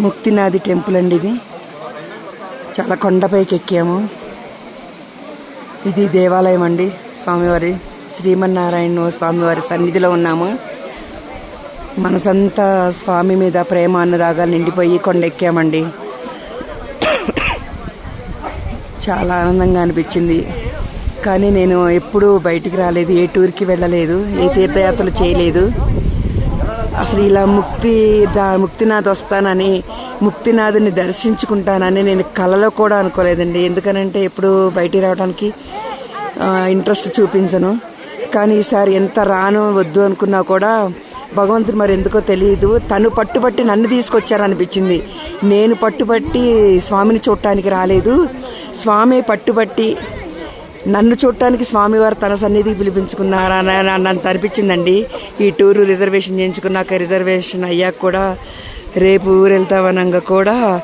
ముక్తినాథి temple అండి ఇది. చాలా కొండపైకి ఎక్కాము. ఇది దేవాలయం అండి స్వామివారి. శ్రీమన్నారాయణ స్వామివారి సన్నిధిలో ఉన్నాము. మనసంతా స్వామి మీద ప్రేమ అనురాగాలు నిండిపోయి కొండెక్కామండి. చాలా ఆనందంగా అనిపించింది. కానీ నేను ఎప్పుడూ బయటికి రాలేదు ఏ టూర్కి వెళ్ళలేదు ఏ తీర్థయాత్రలు చేయలేదు. అసలు ఇలా ముక్తి దా ముక్తినాథ్ వస్తానని ముక్తినాథుని దర్శించుకుంటానని నేను కలలో కూడా అనుకోలేదండి. ఎందుకనంటే ఎప్పుడు బయటికి రావడానికి ఇంట్రెస్ట్ చూపించను. కానీ ఈసారి ఎంత రాను వద్దు అనుకున్నా కూడా భగవంతుడు మరి ఎందుకో తెలియదు తను పట్టుబట్టి నన్ను తీసుకొచ్చారనిపించింది. నేను పట్టుబట్టి స్వామిని చూడటానికి రాలేదు. స్వామి పట్టుబట్టి నన్ను చూడటానికి స్వామివారు తన సన్నిధికి పిలిపించుకున్నారా నన్ను అనిపించిందండి. ఈ టూరు రిజర్వేషన్ చేయించుకున్నాక రిజర్వేషన్ అయ్యాక కూడా రేపు ఊరు వెళ్తామనంగా కూడా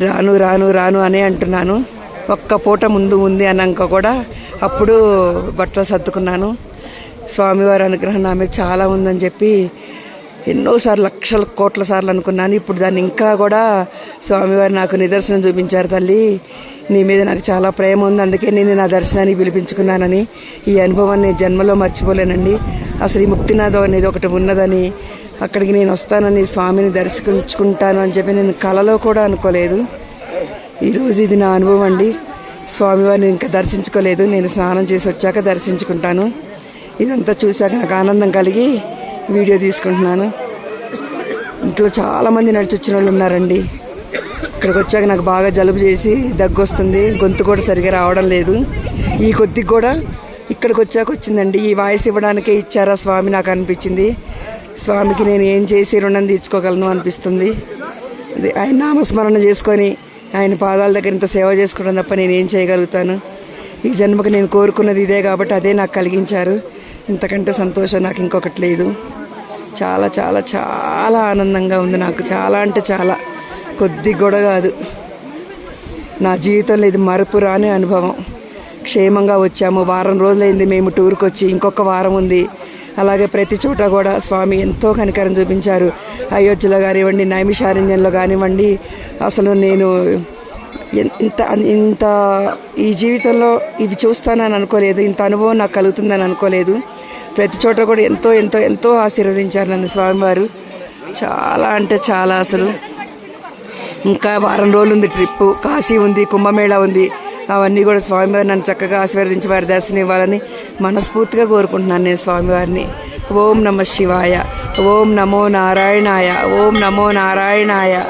రాను రాను రాను అనే అంటున్నాను. ఒక్క పూట ముందు ఉంది అన్నాక కూడా అప్పుడు బట్టలు సర్దుకున్నాను. స్వామివారి అనుగ్రహం నా మీద చాలా ఉందని చెప్పి ఎన్నోసార్లు లక్షల కోట్ల సార్లు అనుకున్నాను. ఇప్పుడు దాన్ని ఇంకా కూడా స్వామివారు నాకు నిదర్శనం చూపించారు తల్లి. నీ మీద నాకు చాలా ప్రేమ ఉంది. అందుకే నేను నా దర్శనానికి పిలిపించుకున్నానని ఈ అనుభవాన్ని జన్మలో మర్చిపోలేనండి. అసలు ఈ ముక్తినాథం అనేది ఒకటి ఉన్నదని అక్కడికి నేను వస్తానని స్వామిని దర్శించుకుంటాను అని చెప్పి నేను కలలో కూడా అనుకోలేదు. ఈరోజు ఇది నా అనుభవం అండి. స్వామివారిని ఇంకా దర్శించుకోలేదు. నేను స్నానం చేసి వచ్చాక దర్శించుకుంటాను. ఇదంతా చూశాక నాకు ఆనందం కలిగి వీడియో తీసుకుంటున్నాను. ఇంట్లో చాలామంది నడిచి వచ్చిన వాళ్ళు ఉన్నారండి. ఇక్కడికి వచ్చాక నాకు బాగా జలుబు చేసి దగ్గు వస్తుంది గొంతు కూడా సరిగా రావడం లేదు. ఈ కొద్దిగా కూడా ఇక్కడికి వచ్చాక వచ్చిందండి. ఈ వాయిస్ ఇవ్వడానికే ఇచ్చారా స్వామి నాకు అనిపించింది. స్వామికి నేను ఏం చేసి రుణం తీర్చుకోగలను అనిపిస్తుంది. అది ఆయన నామస్మరణ చేసుకొని ఆయన పాదాల దగ్గర ఇంత సేవ చేసుకోవడం తప్ప నేను ఏం చేయగలుగుతాను? ఈ జన్మకు నేను కోరుకున్నది ఇదే కాబట్టి అదే నాకు కలిగించారు. ఇంతకంటే సంతోషం నాకు ఇంకొకటి లేదు. చాలా చాలా చాలా ఆనందంగా ఉంది నాకు. చాలా అంటే చాలా. కొద్ది కూడా కాదు. నా జీవితంలో ఇది మరపురాని అనుభవం. క్షేమంగా వచ్చాము. వారం రోజులైంది మేము టూర్కి వచ్చి ఇంకొక వారం ఉంది. అలాగే ప్రతి చోట కూడా స్వామి ఎంతో కనికరం చూపించారు. అయోధ్యలో కానివ్వండి నైమిషారణ్యంలో కానివ్వండి. అసలు నేను ఇంత ఇంత ఈ జీవితంలో ఇవి చూస్తానని అనుకోలేదు. ఇంత అనుభవం నాకు కలుగుతుందని అనుకోలేదు. ప్రతి చోట కూడా ఎంతో ఎంతో ఎంతో ఆశీర్వదించారు నన్ను స్వామివారు. చాలా అంటే చాలా అసలు. ఇంకా వారం రోజులు ఉంది ట్రిప్ కాశీ ఉంది కుంభమేళా ఉంది. అవన్నీ కూడా స్వామివారు నన్ను చక్కగా ఆశీర్వదించి వారి దర్శనం ఇవ్వాలని మనస్ఫూర్తిగా కోరుకుంటున్నాను నేను స్వామివారిని. ఓం నమ శివాయ. ఓం నమో నారాయణాయ. ఓం నమో నారాయణాయ.